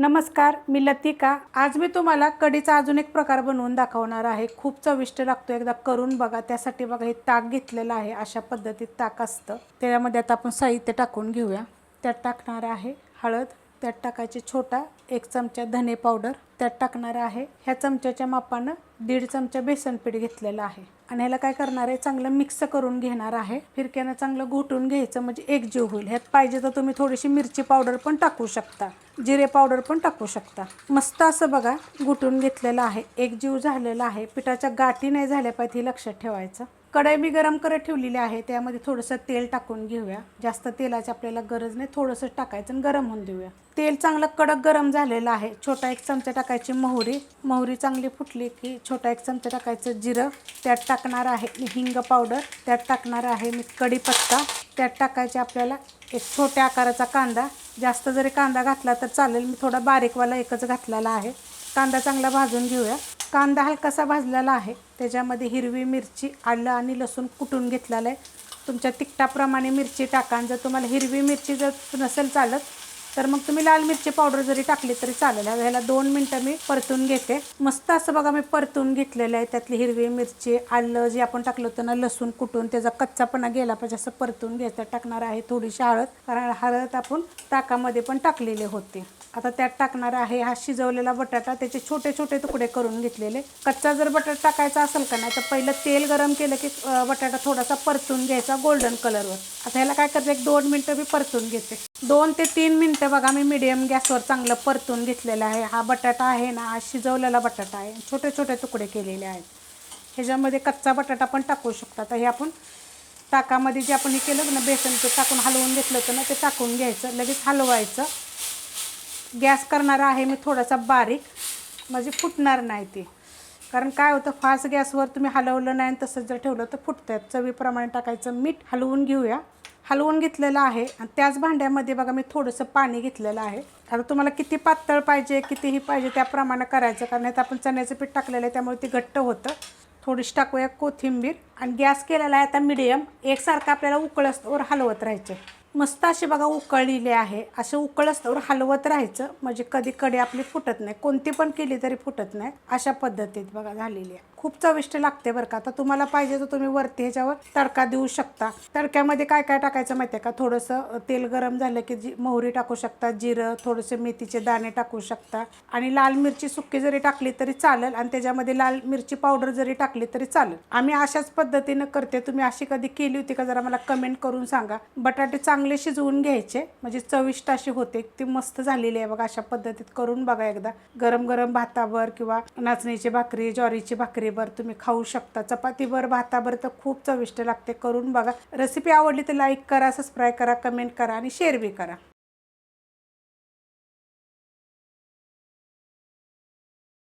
नमस्कार मी लतिका. आज मी तुम्हाला कढीचा अजून एक प्रकार बनवून दाखवणार आहे. खूप चविष्ट लागतो एकदा करून बघा. त्यासाठी बघा हे ताक घेतलेलं आहे. अशा पद्धतीत ताक असतं. त्याच्यामध्ये आता आपण साहित्य टाकून घेऊया. त्यात टाकणार आहे हळद. त्यात टाकायचे छोटा एक चमचा धने पावडर त्यात टाकणार आहे ह्या चमच्याच्या मापानं दीड चमचा बेसन पीठ घेतलेलं आहे. आणि ह्याला काय करणार आहे? चांगलं मिक्स करून घेणार आहे. फिरक्यानं चांगलं घोटून घ्यायचं म्हणजे एकजीव होईल. ह्यात पाहिजे तर तुम्ही थोडीशी मिरची पावडर पण टाकू शकता. जिरे पावडर पण टाकू शकता. मस्त असं बघा घुटून घेतलेलं आहे. एकजीव झालेला आहे. पिठाच्या गाठी नाही झाल्या पाहिजे हे लक्षात ठेवायचं. कढई मी गरम करत ठेवलेली आहे त्यामध्ये थोडंसं तेल टाकून घेऊया. जास्त तेलाची आपल्याला गरज नाही थोडंसं टाकायचं आणि गरम होऊन देऊया. तेल चांगलं कडक गरम झालेलं आहे. छोटा एक चमचा टाकायची मोहरी. मोहरी चांगली फुटली की छोटा एक चमचा टाकायचं जिरं. त्यात टाकणार आहे मी हिंग पावडर. त्यात टाकणार आहे मी कढीपत्ता. त्यात टाकायचे आपल्याला एक छोट्या आकाराचा कांदा. जास्त जरी कांदा घातला तर चालेल. मी थोडा बारीकवाला एकच घातलेला आहे. कांदा चांगला भाजून घेऊया. कांदा हलकासा भाजलेला आहे. त्याच्यामध्ये हिरवी मिरची आलं आणि लसूण कुटून घेतलेलं आहे. तुमच्या तिखटाप्रमाणे मिरची टाका जर तुम्हाला हिरवी मिरची जर नसेल चालत तर मग तुम्ही लाल मिरची पावडर जरी टाकली तरी चालेल. ह्याला दोन मिनटं मी परतून घेते. मस्त असं बघा मी परतून घेतलेलं आहे त्यातली हिरवी मिरची आलं जे आपण टाकलं होतं ना लसूण कुटून त्याचा कच्चापणा गेला पाहिजे असं परतून घ्यायचं. टाकणार आहे थोडीशी हळद कारण हळद आपण ताकामध्ये पण टाकलेले होते. आता त्यात टाकणार आहे हा शिजवलेला बटाटा त्याचे छोटे छोटे तुकडे करून घेतलेले. कच्चा जर बटाटा टाकायचा असेल का नाही तर पहिलं तेल गरम केलं की बटाटा थोडासा परतून घ्यायचा गोल्डन कलरवर आता ह्याला काय करते एक दोन मिनटं मी परतून घेते. दोन ते तीन मिनटं बघा मी मिडियम गॅसवर चांगलं परतून घेतलेलं आहे. हा बटाटा आहे ना हा शिजवलेला बटाटा आहे. छोटे छोटे तुकडे केलेले आहेत. ह्याच्यामध्ये कच्चा बटाटा पण टाकू शकतो. आता हे आपण ताकामध्ये जे आपण हे केलं ना बेसन ते टाकून हलवून घेतलं होतं ना ते टाकून घ्यायचं. लगेच हलवायचं. गॅस करणार आहे मी थोडासा बारीक म्हणजे फुटणार नाही ते. कारण काय होतं फास्ट गॅसवर तुम्ही हलवलं नाही आणि तसंच जर ठेवलं तर फुटतात. चवीप्रमाणे टाकायचं मीठ हलवून घेऊया. हलवून घेतलेलं आहे आणि त्याच भांड्यामध्ये बघा मी थोडंसं पाणी घेतलेलं आहे. आता तुम्हाला किती पातळ पाहिजे कितीही पाहिजे त्याप्रमाणे करायचं कारण आता आपण चण्याचं पीठ टाकलेलं आहे त्यामुळे ते घट्ट होतं. थोडीशी टाकूया कोथिंबीर. आणि गॅस केलेला आहे आता मिडियम. एकसारखं आपल्याला उकळस्तवर हलवत राहायचं. मस्त असे बघा उकळलेले आहे. असं उकळस्तवर हलवत राहायचं. म्हणजे कधी कडी आपली फुटत नाही. कोणती पण केली तरी फुटत नाही. अशा पद्धतीत बघा झालेली आहे. खूप चविष्ट लागते बरं का. आता तुम्हाला पाहिजे तर तुम्ही वरती ह्याच्यावर तडका देऊ शकता. तडक्यामध्ये काय काय टाकायचं माहिती आहे का? थोडंसं तेल गरम झालं की जी मोहरी टाकू शकता जिरं थोडेसे मेथीचे दाणे टाकू शकता. आणि लाल मिरची सुकी जरी टाकली तरी चालेल. आणि त्याच्यामध्ये लाल मिरची पावडर जरी टाकली तरी चालेल. आम्ही अशाच पद्धतीनं करते. तुम्ही अशी कधी केली होती का? जरा मला कमेंट करून सांगा. बटाटे चांगले चांगले शिजवून घ्यायचे. म्हणजे चविष्ट अशी होते. ती मस्त झालेली आहे बघा अशा पद्धतीत करून बघा एकदा. गरम गरम भातावर किंवा नाचणीची भाकरी ज्वारीची भाकरीवर तुम्ही खाऊ शकता. चपातीवर भातावर तर खूप चविष्ट लागते. करून बघा. रेसिपी आवडली तर लाईक करा सबस्क्राईब करा कमेंट करा आणि शेअर बी करा.